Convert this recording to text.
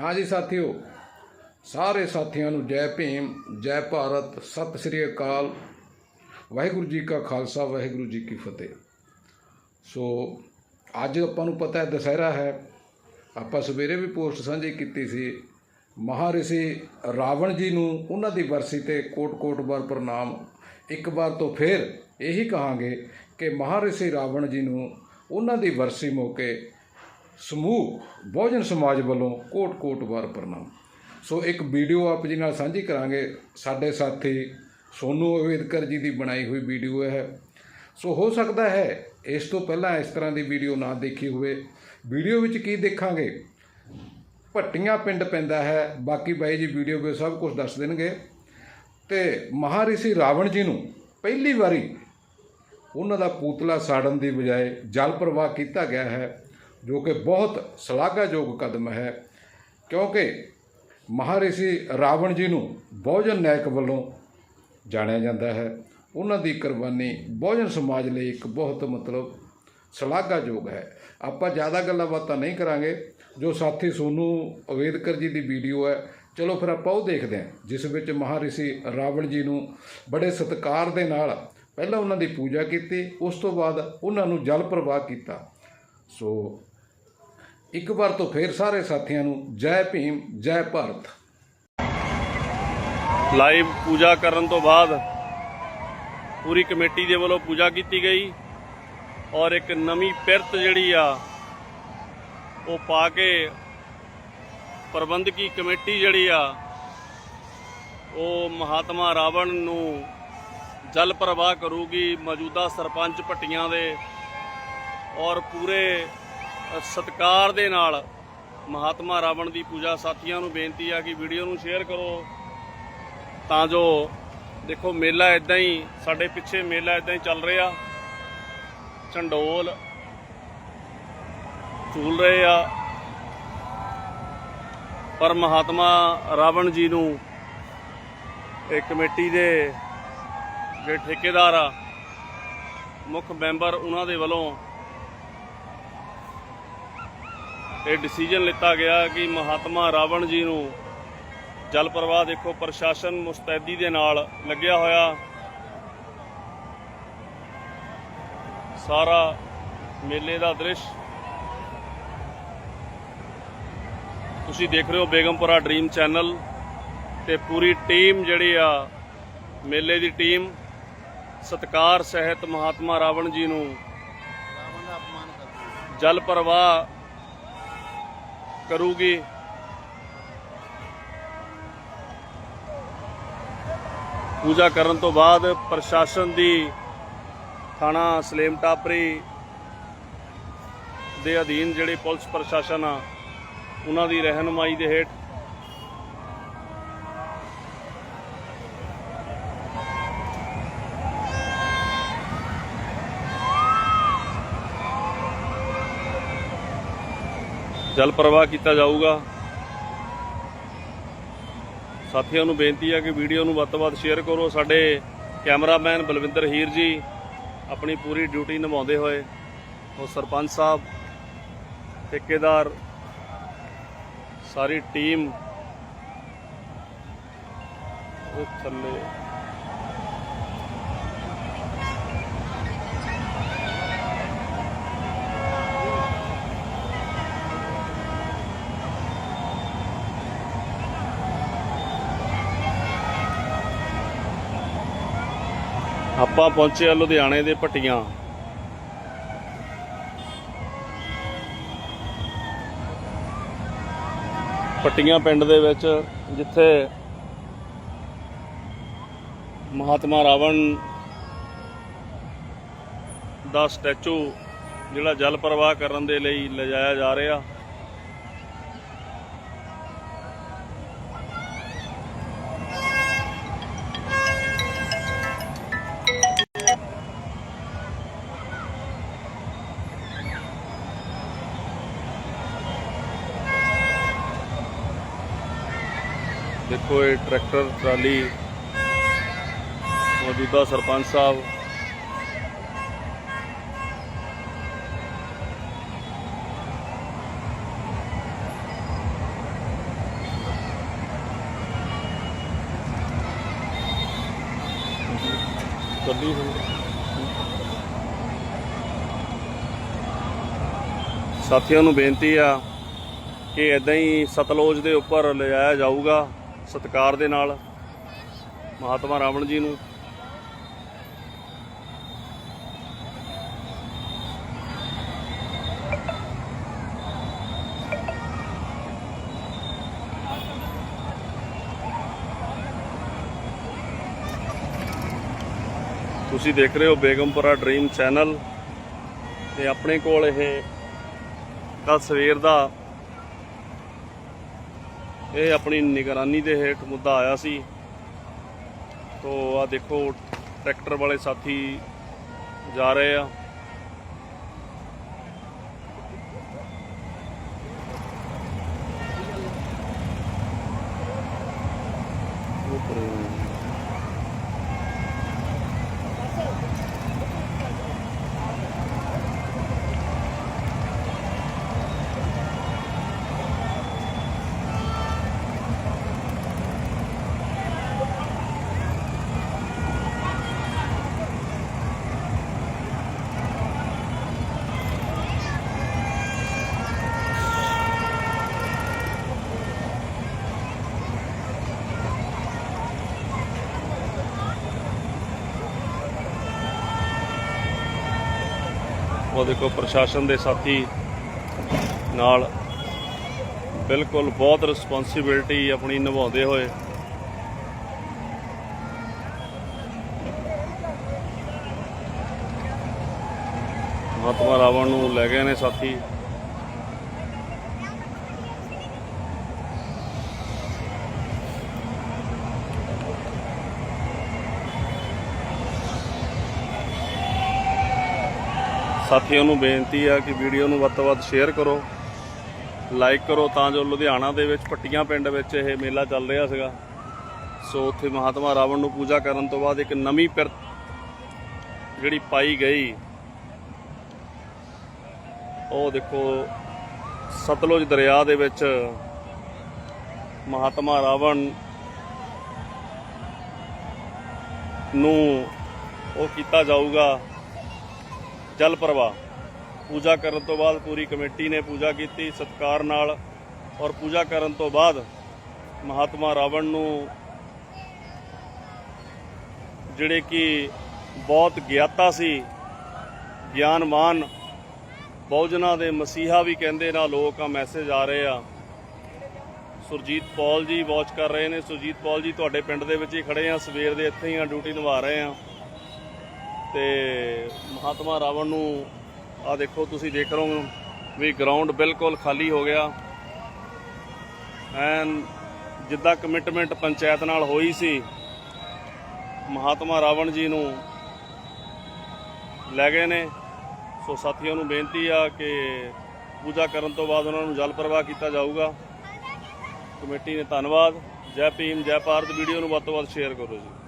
ਹਾਂਜੀ ਸਾਥੀਓ, ਸਾਰੇ ਸਾਥੀਆਂ ਨੂੰ ਜੈ ਭੀਮ, ਜੈ ਭਾਰਤ, ਸਤਿ ਸ੍ਰੀ ਅਕਾਲ। ਵਾਹਿਗੁਰੂ ਜੀ ਕਾ ਖਾਲਸਾ, ਵਾਹਿਗੁਰੂ ਜੀ ਕੀ ਫਤਿਹ। ਸੋ, ਅੱਜ ਆਪਾਂ ਨੂੰ ਪਤਾ ਹੈ, ਦੁਸਹਿਰਾ ਹੈ। ਆਪਾਂ ਸਵੇਰੇ ਵੀ ਪੋਸਟ ਸਾਂਝੀ ਕੀਤੀ ਸੀ। ਮਹਾਰਿਸ਼ੀ ਰਾਵਣ ਜੀ ਨੂੰ ਉਹਨਾਂ ਦੀ ਵਰਸੀ ਤੇ ਕੋਟ-ਕੋਟ ਵਾਰ ਪ੍ਰਣਾਮ। ਇੱਕ ਵਾਰ ਤੋਂ ਫਿਰ ਇਹੀ ਕਹਾਂਗੇ ਕਿ ਮਹਾਰਿਸ਼ੀ ਰਾਵਣ ਜੀ ਨੂੰ ਉਹਨਾਂ ਦੀ ਵਰਸੀ ਮੌਕੇ ਸਮੂਹ, ਬਹੁਜਨ ਸਮਾਜ ਵੱਲੋਂ ਕੋਟ-ਕੋਟ ਵਾਰ ਪ੍ਰਣਾਮ। ਸੋ ਇੱਕ ਵੀਡੀਓ ਆਪ ਜੀ ਨਾਲ ਸਾਂਝੀ ਕਰਾਂਗੇ। ਸਾਡੇ ਸਾਥੀ ਸੋਨੂ ਅਵੇਦਕਰ ਜੀ ਦੀ ਬਣਾਈ ਹੋਈ ਵੀਡੀਓ ਹੈ। ਸੋ ਹੋ ਸਕਦਾ ਹੈ ਇਸ ਤੋਂ ਪਹਿਲਾਂ ਇਸ ਤਰ੍ਹਾਂ ਦੀ ਵੀਡੀਓ ਨਾ ਦੇਖੀ ਹੋਵੇ। ਵੀਡੀਓ ਵਿੱਚ ਕੀ ਦੇਖਾਂਗੇ? ਭੱਟੀਆਂ ਪਿੰਡ ਪੈਂਦਾ ਹੈ। ਬਾਕੀ ਬਾਈ ਜੀ ਵੀਡੀਓ ਵਿੱਚ ਸਭ ਕੁਝ ਦੱਸ ਦੇਣਗੇ। ਤੇ ਮਹਾਰਿਸ਼ੀ ਰਾਵਣ ਜੀ ਨੂੰ ਪਹਿਲੀ ਵਾਰੀ ਉਹਨਾਂ ਦਾ ਪੂਤਲਾ ਸਾੜਨ ਦੀ ਬਜਾਏ ਜਲ ਪ੍ਰਵਾਹ ਕੀਤਾ ਗਿਆ ਹੈ। ਜੋ ਕਿ ਬਹੁਤ ਸ਼ਲਾਘਾਯੋਗ ਕਦਮ ਹੈ, ਕਿਉਂਕਿ ਮਹਾਰਿਸ਼ੀ ਰਾਵਣ ਜੀ ਨੂੰ ਬਹੁਜਨ ਨਾਇਕ ਵੱਲੋਂ ਜਾਣਿਆ ਜਾਂਦਾ ਹੈ। ਉਹਨਾਂ ਦੀ ਕੁਰਬਾਨੀ ਬਹੁਜਨ ਸਮਾਜ ਲਈ ਇੱਕ ਬਹੁਤ ਮਤਲਬ ਸ਼ਲਾਘਾਯੋਗ ਹੈ। ਆਪਾਂ ਜ਼ਿਆਦਾ ਗੱਲਾਂ ਬਾਤਾਂ ਨਹੀਂ ਕਰਾਂਗੇ। ਜੋ ਸਾਥੀ ਸੋਨੂ ਅਵੇਦਕਰ ਜੀ ਦੀ ਵੀਡੀਓ ਹੈ, ਚਲੋ ਫਿਰ ਆਪਾਂ ਉਹ ਦੇਖਦੇ ਹਾਂ, ਜਿਸ ਵਿੱਚ ਮਹਾਰਿਸ਼ੀ ਰਾਵਣ ਜੀ ਨੂੰ ਬੜੇ ਸਤਿਕਾਰ ਦੇ ਨਾਲ ਪਹਿਲਾਂ ਉਹਨਾਂ ਦੀ ਪੂਜਾ ਕੀਤੀ, ਉਸ ਤੋਂ ਬਾਅਦ ਉਹਨਾਂ ਨੂੰ ਜਲ ਪ੍ਰਵਾਹ ਕੀਤਾ। ਸੋ ਇੱਕ ਵਾਰ ਤੋਂ ਫਿਰ ਸਾਰੇ ਸਾਥੀਆਂ ਨੂੰ ਜੈ ਭੀਮ, ਜੈ ਭਾਰਤ। ਲਾਈਵ ਪੂਜਾ ਕਰਨ ਤੋਂ ਬਾਅਦ ਪੂਰੀ ਕਮੇਟੀ ਦੇ ਵੱਲੋਂ ਪੂਜਾ ਕੀਤੀ ਗਈ ਔਰ ਇੱਕ ਨਵੀਂ ਪਿਰਤ ਜਿਹੜੀ ਆ, ਉਹ ਪਾ ਕੇ ਪ੍ਰਬੰਧਕੀ ਕਮੇਟੀ ਜਿਹੜੀ ਆ, ਉਹ ਮਹਾਤਮਾ ਰਾਵਣ ਨੂੰ ਜਲ ਪ੍ਰਵਾਹ ਕਰੂਗੀ ਮੌਜੂਦਾ ਸਰਪੰਚ ਭੱਟੀਆਂ ਦੇ ਔਰ ਪੂਰੇ ਸਤਕਾਰ ਦੇ ਨਾਲ ਮਹਾਤਮਾ ਰਾਵਣ ਦੀ ਪੂਜਾ ਸਾਥੀਆਂ ਨੂੰ ਬੇਨਤੀ ਆ ਕਿ ਵੀਡੀਓ ਨੂੰ ਸ਼ੇਅਰ ਕਰੋ। ਤਾਂ ਜੋ ਦੇਖੋ ਮੇਲਾ ਇਦਾਂ ਹੀ, ਸਾਡੇ ਪਿੱਛੇ ਮੇਲਾ ਇਦਾਂ ਹੀ ਚੱਲ ਰਿਹਾ। ਝੰਡੋਲ ਝੂਲ ਰਹੇ ਆ। ਪਰ ਮਹਾਤਮਾ ਰਾਵਣ ਜੀ ਨੂੰ ਇਹ ਕਮੇਟੀ ਦੇ ਜਿਹੜੇ ਠੇਕੇਦਾਰ ਆ, ਮੁੱਖ ਮੈਂਬਰ ਉਹਨਾਂ ਦੇ ਵੱਲੋਂ ਇਹ ਡਿਸੀਜਨ ਲਿੱਤਾ ਗਿਆ ਕਿ ਮਹਾਤਮਾ ਰਾਵਣ ਜੀ ਨੂੰ ਜਲ ਪ੍ਰਵਾਹ ਦੇਖੋ ਪ੍ਰਸ਼ਾਸਨ ਮੁਸਤੈਦੀ ਦੇ ਨਾਲ ਲੱਗਿਆ ਹੋਇਆ। ਸਾਰਾ ਮੇਲੇ ਦਾ ਦ੍ਰਿਸ਼। ਤੁਸੀਂ ਦੇਖ ਰਹੇ ਹੋ ਬੇਗਮਪੁਰਾ ਡ੍ਰੀਮ ਚੈਨਲ ਤੇ ਪੂਰੀ ਟੀਮ ਜਿਹੜੀ ਆ ਮੇਲੇ ਦੀ ਟੀਮ ਸਤਕਾਰ ਸਹਿਤ ਮਹਾਤਮਾ ਰਾਵਣ ਜੀ ਨੂੰ ਜਲ ਪ੍ਰਵਾਹ ਕਰੂਗੀ। ਪੂਜਾ ਕਰਨ ਤੋਂ ਬਾਅਦ ਪ੍ਰਸ਼ਾਸਨ ਦੀ ਥਾਣਾ ਸਲੇਮ ਟਾਪਰੀ ਦੇ ਅਧੀਨ ਜਿਹੜੇ ਪੁਲਿਸ ਪ੍ਰਸ਼ਾਸਨ ਆ, ਉਹਨਾਂ ਦੀ ਰਹਿਨੁਮਾਈ ਦੇ ਹੇਠ ਜਲ ਪ੍ਰਵਾਹ ਕੀਤਾ ਜਾਊਗਾ। ਸਾਥੀਆਂ ਨੂੰ ਬੇਨਤੀ ਹੈ ਕਿ ਵੀਡੀਓ ਨੂੰ ਵੱਧ ਤੋਂ ਵੱਧ ਸ਼ੇਅਰ ਕਰੋ। ਸਾਡੇ ਕੈਮਰਾਮੈਨ ਬਲਵਿੰਦਰ ਹੀਰ ਜੀ ਆਪਣੀ ਪੂਰੀ ਡਿਊਟੀ ਨਿਭਾਉਂਦੇ ਹੋਏ, ਉਹ ਸਰਪੰਚ ਸਾਹਿਬ, ਠੇਕੇਦਾਰ, ਸਾਰੀ ਟੀਮ ਉਹ ਥੱਲੇ ਆਪਾਂ ਪਹੁੰਚੇ ਆ ਲੁਧਿਆਣੇ ਦੇ ਭੱਟੀਆਂ ਭੱਟੀਆਂ ਪਿੰਡ ਦੇ ਵਿੱਚ, ਜਿੱਥੇ ਮਹਾਤਮਾ ਰਾਵਣ ਦਾ ਸਟੈਚੂ ਜਿਹੜਾ ਜਲ ਪ੍ਰਵਾਹ ਕਰਨ ਦੇ ਲਈ ਲਿਜਾਇਆ ਜਾ ਰਿਹਾ। ਦੇਖੋ ਇਹ ਟਰੈਕਟਰ ਟਰਾਲੀ, ਮੌਜੂਦਾ ਸਰਪੰਚ ਸਾਹਿਬ। ਸਾਥੀਆਂ ਨੂੰ ਬੇਨਤੀ ਆ ਕਿ ਇਦਾਂ ਹੀ ਸਤਲੁਜ ਦੇ ਉੱਪਰ ਲਿਜਾਇਆ ਜਾਊਗਾ। ਸਤਕਾਰ ਦੇ ਨਾਲ ਮਹਾਤਮਾ ਰਾਵਣ ਜੀ ਨੂੰ ਤੁਸੀਂ ਦੇਖ ਰਹੇ ਹੋ ਬੇਗਮਪੁਰਾ ਡ੍ਰੀਮ ਚੈਨਲ ਤੇ ਆਪਣੇ ਕੋਲ ਇਹ ਕੱਲ ਸਵੇਰ ਦਾ ਇਹ ਆਪਣੀ ਨਿਗਰਾਨੀ ਦੇ ਹੇਠ ਮੁੱਦਾ ਆਇਆ ਸੀ। ਤੋ ਆ ਦੇਖੋ, ਟਰੈਕਟਰ ਵਾਲੇ ਸਾਥੀ ਜਾ ਰਹੇ ਆ। ਉਹ ਦੇਖੋ ਪ੍ਰਸ਼ਾਸਨ ਦੇ ਸਾਥੀ ਨਾਲ ਬਿਲਕੁਲ ਬਹੁਤ ਰਿਸਪੌਂਸਿਬਿਲਟੀ ਆਪਣੀ ਨਿਭਾਉਂਦੇ ਹੋਏ। ਮਹਾਤਮਾ ਰਾਵਣ ਨੂੰ ਲੈ ਗਏ ਨੇ ਸਾਥੀ। ਸਾਥੀਆਂ ਨੂੰ ਬੇਨਤੀ ਆ ਕਿ ਵੀਡੀਓ ਨੂੰ ਵੱਧ ਤੋਂ ਵੱਧ ਸ਼ੇਅਰ ਕਰੋ ਲਾਈਕ ਕਰੋ ਤਾਂ ਜੋ ਲੁਧਿਆਣਾ ਦੇ ਵਿੱਚ ਪੱਟੀਆਂ ਪਿੰਡ ਵਿੱਚ ਇਹ ਮੇਲਾ ਚੱਲ ਰਿਹਾ ਸੀਗਾ। ਸੋ ਉੱਥੇ ਮਹਾਤਮਾ ਰਾਵਣ ਨੂੰ ਪੂਜਾ ਕਰਨ ਤੋਂ ਬਾਅਦ ਇੱਕ ਨਵੀਂ ਪਿਰਤ ਜਿਹੜੀ ਪਾਈ ਗਈ, ਉਹ ਦੇਖੋ ਸਤਲੁਜ ਦਰਿਆ ਦੇ ਵਿੱਚ ਮਹਾਤਮਾ ਰਾਵਣ ਨੂੰ ਉਹ ਕੀਤਾ ਜਾਊਗਾ। ਜਲ ਪ੍ਰਵਾਹ। ਪੂਜਾ ਕਰਨ ਤੋਂ ਬਾਅਦ ਪੂਰੀ ਕਮੇਟੀ ਨੇ ਪੂਜਾ ਕੀਤੀ, ਸਤਕਾਰ ਨਾਲ ਔਰ ਪੂਜਾ ਕਰਨ ਤੋਂ ਬਾਅਦ ਮਹਾਤਮਾ ਰਾਵਣ ਨੂੰ ਜਿਹੜੇ ਕਿ ਬਹੁਤ ਗਿਆਤਾ ਸੀ ਗਿਆਨਵਾਨ ਬਹੁਜਨਾਂ ਦੇ ਮਸੀਹਾ ਵੀ ਕਹਿੰਦੇ ਨਾ ਲੋਕ ਆ ਮੈਸੇਜ ਆ ਰਹੇ ਆ। ਸੁਰਜੀਤ ਪੌਲ ਜੀ ਵਾਚ ਕਰ ਰਹੇ ਨੇ। ਸੁਰਜੀਤ ਪੌਲ ਜੀ ਤੁਹਾਡੇ ਪਿੰਡ ਦੇ ਵਿੱਚ ਹੀ ਖੜੇ ਆ, ਸਵੇਰ ਦੇ ਇੱਥੇ ਹੀ ਆ, ਡਿਊਟੀ ਨਿਭਾ ਰਹੇ ਆ। ਤੇ ਮਹਾਤਮਾ ਰਾਵਣ ਨੂੰ ਆ ਦੇਖੋ, ਤੁਸੀਂ ਦੇਖ ਰਹੇ ਹੋ ਵੀ ਗਰਾਊਂਡ ਬਿਲਕੁਲ ਖਾਲੀ ਹੋ ਗਿਆ। ਐਨ ਜਿੱਦਾਂ ਕਮਿਟਮੈਂਟ ਪੰਚਾਇਤ ਨਾਲ ਹੋਈ ਸੀ, ਮਹਾਤਮਾ ਰਾਵਣ ਜੀ ਨੂੰ ਲੈ ਗਏ ਨੇ। ਸੋ ਸਾਥੀਆਂ ਨੂੰ ਬੇਨਤੀ ਆ ਕਿ ਪੂਜਾ ਕਰਨ ਤੋਂ ਬਾਅਦ ਉਹਨਾਂ ਨੂੰ ਜਲ ਪ੍ਰਵਾਹ ਕੀਤਾ ਜਾਊਗਾ। ਕਮੇਟੀ ਨੇ ਧੰਨਵਾਦ। ਜੈ ਭੀਮ, ਜੈ ਭਾਰਤ। ਵੀਡੀਓ ਨੂੰ ਵੱਧ ਤੋਂ ਵੱਧ ਸ਼ੇਅਰ ਕਰੋ ਜੀ।